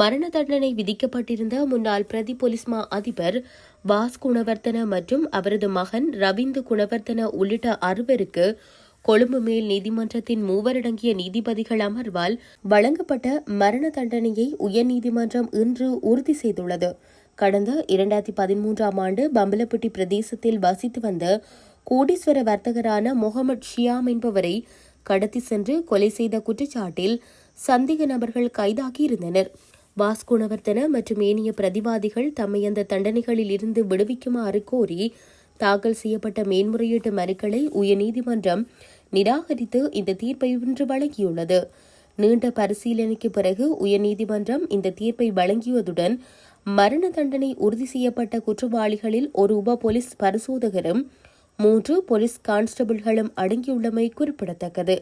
மரண தண்டனை விதிக்கப்பட்டிருந்த முன்னாள் பிரதி பொலிஸ்மா மா அதிபர் வாஸ் குணவர்த்தன மற்றும் அவரது மகன் ரவீந்து குணவர்த்தன உள்ளிட்ட அறுவருக்கு கொழும்பு மேல் நீதிமன்றத்தின் மூவரடங்கிய நீதிபதிகள் அமர்வால் வழங்கப்பட்ட மரண தண்டனையை உயர்நீதிமன்றம் இன்று உறுதி செய்துள்ளது. கடந்த இரண்டாயிரத்தி பதிமூன்றாம் ஆண்டு பம்பலப்பட்டி பிரதேசத்தில் வசித்து வந்த கோடீஸ்வர வர்த்தகரான முகமது ஷியாம் என்பவரை கடத்தி சென்று கொலை செய்த குற்றச்சாட்டில் சந்தேக நபர்கள் கைதாகியிருந்தனர் வாஸ்குணவர்த்தன மற்றும் ஏனைய பிரதிவாதிகள் தம்மை அந்த தண்டனைகளில் இருந்து விடுவிக்குமாறு கோரி தாக்கல் செய்யப்பட்ட மேன்முறையீட்டு மனுக்களை உயர்நீதிமன்றம் நிராகரித்து இந்த தீர்ப்பை இன்று வழங்கியுள்ளது. நீண்ட பரிசீலனைக்கு பிறகு உயர்நீதிமன்றம் இந்த தீர்ப்பை வழங்கியதுடன் மரண தண்டனை உறுதி செய்யப்பட்ட குற்றவாளிகளில் ஒரு உப போலீஸ் பரிசோதகரும் மூன்று போலீஸ் கான்ஸ்டபிள்களும் அடங்கியுள்ளமை குறிப்பிடத்தக்கது.